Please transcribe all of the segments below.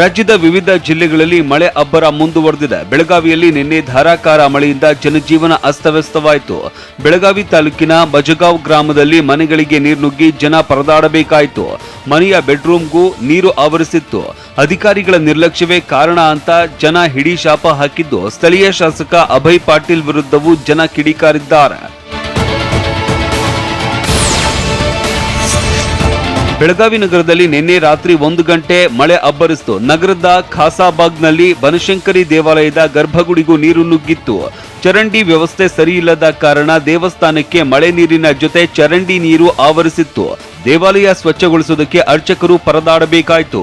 ರಾಜ್ಯದ ವಿವಿಧ ಜಿಲ್ಲೆಗಳಲ್ಲಿ ಮಳೆ ಅಬ್ಬರ ಮುಂದುವರೆದಿದೆ. ಬೆಳಗಾವಿಯಲ್ಲಿ ನಿನ್ನೆ ಧಾರಾಕಾರ ಮಳೆಯಿಂದ ಜನಜೀವನ ಅಸ್ತವ್ಯಸ್ತವಾಯಿತು. ಬೆಳಗಾವಿ ತಾಲೂಕಿನ ಬಜಗಾವ್ ಗ್ರಾಮದಲ್ಲಿ ಮನೆಗಳಿಗೆ ನೀರು ನುಗ್ಗಿ ಜನ ಪರದಾಡಬೇಕಾಯಿತು. ಮನೆಯ ಬೆಡ್ರೂಮ್ಗೂ ನೀರು ಆವರಿಸಿತ್ತು. ಅಧಿಕಾರಿಗಳ ನಿರ್ಲಕ್ಷ್ಯವೇ ಕಾರಣ ಅಂತ ಜನ ಹಿಡಿ ಶಾಪ ಹಾಕಿದ್ದು. ಸ್ಥಳೀಯ ಶಾಸಕ ಅಭಯ್ ಪಾಟೀಲ್ ವಿರುದ್ಧವೂ ಜನ ಕಿಡಿಕಾರಿದ್ದಾರೆ. ಬೆಳಗಾವಿ ನಗರದಲ್ಲಿ ನಿನ್ನೆ ರಾತ್ರಿ ಒಂದು ಗಂಟೆ ಮಳೆ ಅಬ್ಬರಿಸಿತು. ನಗರದ ಖಾಸಾಬಾಗ್ನಲ್ಲಿ ಬನಶಂಕರಿ ದೇವಾಲಯದ ಗರ್ಭಗುಡಿಗೂ ನೀರು ನುಗ್ಗಿತ್ತು. ಚರಂಡಿ ವ್ಯವಸ್ಥೆ ಸರಿಯಿಲ್ಲದ ಕಾರಣ ದೇವಸ್ಥಾನಕ್ಕೆ ಮಳೆ ನೀರಿನ ಜೊತೆ ಚರಂಡಿ ನೀರು ಆವರಿಸಿತ್ತು. ದೇವಾಲಯ ಸ್ವಚ್ಛಗೊಳಿಸುವುದಕ್ಕೆ ಅರ್ಚಕರು ಪರದಾಡಬೇಕಾಯಿತು.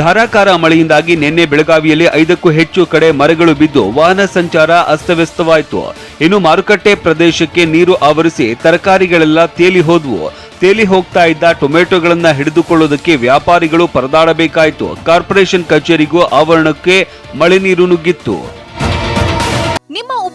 ಧಾರಾಕಾರ ಮಳೆಯಿಂದಾಗಿ ನಿನ್ನೆ ಬೆಳಗಾವಿಯಲ್ಲಿ ಐದಕ್ಕೂ ಹೆಚ್ಚು ಕಡೆ ಮರಗಳು ಬಿದ್ದು ವಾಹನ ಸಂಚಾರ ಅಸ್ತವ್ಯಸ್ತವಾಯಿತು. ಇನ್ನು ಮಾರುಕಟ್ಟೆ ಪ್ರದೇಶಕ್ಕೆ ನೀರು ಆವರಿಸಿ ತರಕಾರಿಗಳೆಲ್ಲ ತೇಲಿ ಹೋದ್ವು. ತೇಲಿ ಹೋಗ್ತಾ ಇದ್ದ ಟೊಮೆಟೊಗಳನ್ನ ಹಿಡಿದುಕೊಳ್ಳೋದಕ್ಕೆ ವ್ಯಾಪಾರಿಗಳು ಪರದಾಡಬೇಕಾಯಿತು. ಕಾರ್ಪೊರೇಷನ್ ಕಚೇರಿಗೂ ಆವರಣಕ್ಕೆ ಮಳೆ ನೀರು ನುಗ್ಗಿತ್ತು.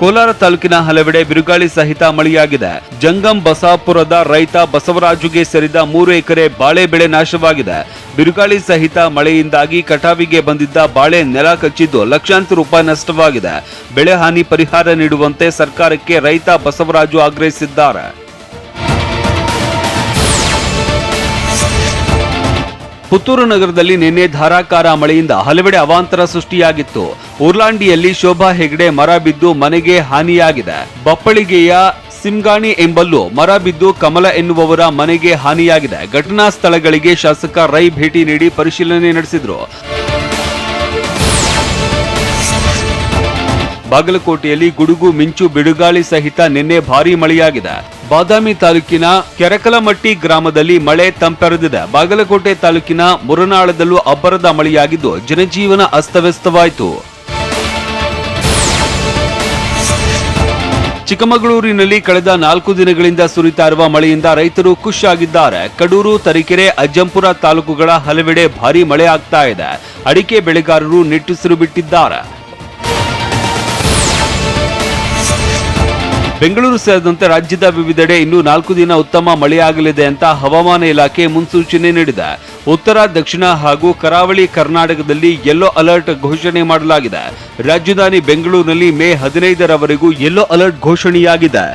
Kolar ತಾಲೂಕಿನ ಹಲವೆಡೆ ಬಿರುಗಾಳಿ ಸಹಿತ ಮಳೆಯಾಗಿದೆ. ಜಂಗಂ ಬಸಾಪುರದ ರೈತ ಬಸವರಾಜುಗೆ ಸೇರಿದ ಮೂರು ಎಕರೆ ಬಾಳೆ ಬೆಳೆ ನಾಶವಾಗಿದೆ. ಬಿರುಗಾಳಿ ಸಹಿತ ಮಳೆಯಿಂದಾಗಿ ಕಟಾವಿಗೆ ಬಂದಿದ್ದ ಬಾಳೆ ನೆಲ ಕಚ್ಚಿದ್ದು ಲಕ್ಷಾಂತರ ರೂಪಾಯಿ ನಷ್ಟವಾಗಿದೆ. ಬೆಳೆ ಹಾನಿ ಪರಿಹಾರ ನೀಡುವಂತೆ ಸರ್ಕಾರಕ್ಕೆ ರೈತ ಬಸವರಾಜು ಆಗ್ರಹಿಸಿದ್ದಾರೆ. ಪುತ್ತೂರು ನಗರದಲ್ಲಿ ನಿನ್ನೆ ಧಾರಾಕಾರ ಮಳೆಯಿಂದ ಹಲವೆಡೆ ಅವಾಂತರ ಸೃಷ್ಟಿಯಾಗಿತ್ತು. ಉರ್ಲಾಂಡಿಯಲ್ಲಿ ಶೋಭಾ ಹೆಗ್ಡೆ ಮರ ಬಿದ್ದು ಮನೆಗೆ ಹಾನಿಯಾಗಿದೆ. ಬಪ್ಪಳಿಗೆಯ ಸಿಂಗಾಣಿ ಎಂಬಲ್ಲೂ ಮರ ಬಿದ್ದು ಕಮಲ ಎನ್ನುವವರ ಮನೆಗೆ ಹಾನಿಯಾಗಿದೆ. ಘಟನಾ ಸ್ಥಳಗಳಿಗೆ ಶಾಸಕ ರೈ ಭೇಟಿ ನೀಡಿ ಪರಿಶೀಲನೆ ನಡೆಸಿದ್ರು. ಬಾಗಲಕೋಟೆಯಲ್ಲಿ ಗುಡುಗು, ಮಿಂಚು, ಬಿಡುಗಾಳಿ ಸಹಿತ ನಿನ್ನೆ ಭಾರೀ ಮಳೆಯಾಗಿದೆ. ಬಾದಾಮಿ ತಾಲೂಕಿನ ಕೆರಕಲಮಟ್ಟಿ ಗ್ರಾಮದಲ್ಲಿ ಮಳೆ ತಂಪೆರೆದಿದೆ. ಬಾಗಲಕೋಟೆ ತಾಲೂಕಿನ ಮುರನಾಳದಲ್ಲೂ ಅಬ್ಬರದ ಮಳೆಯಾಗಿದ್ದು, ಜನಜೀವನ ಅಸ್ತವ್ಯಸ್ತವಾಯಿತು. ಚಿಕ್ಕಮಗಳೂರಿನಲ್ಲಿ ಕಳೆದ ನಾಲ್ಕು ದಿನಗಳಿಂದ ಸುರಿತಾ ಇರುವ ಮಳೆಯಿಂದ ರೈತರು ಖುಷಿಯಾಗಿದ್ದಾರೆ. ಕಡೂರು, ತರೀಕೆರೆ, ಅಜ್ಜಂಪುರ ತಾಲೂಕುಗಳ ಹಲವೆಡೆ ಭಾರೀ ಮಳೆ ಆಗ್ತಾ ಇದೆ. ಅಡಿಕೆ ಬೆಳೆಗಾರರು ನಿಟ್ಟುಸಿರು ಬಿಟ್ಟಿದ್ದಾರೆ. ಬೆಂಗಳೂರು ಸೇರಿದಂತೆ ರಾಜ್ಯದ ವಿವಿಧೆಡೆ ಇನ್ನು ನಾಲ್ಕು ದಿನ ಉತ್ತಮ ಮಳೆಯಾಗಲಿದೆ ಅಂತ ಹವಾಮಾನ ಇಲಾಖೆ ಮುನ್ಸೂಚನೆ ನೀಡಿದೆ. ಉತ್ತರ, ದಕ್ಷಿಣ ಹಾಗೂ ಕರಾವಳಿ ಕರ್ನಾಟಕದಲ್ಲಿ ಯೆಲ್ಲೋ ಅಲರ್ಟ್ ಘೋಷಣೆ ಮಾಡಲಾಗಿದೆ. ರಾಜಧಾನಿ ಬೆಂಗಳೂರಿನಲ್ಲಿ ಮೇ ಹದಿನೈದರವರೆಗೂ ಯೆಲ್ಲೋ ಅಲರ್ಟ್ ಘೋಷಣೆಯಾಗಿದೆ.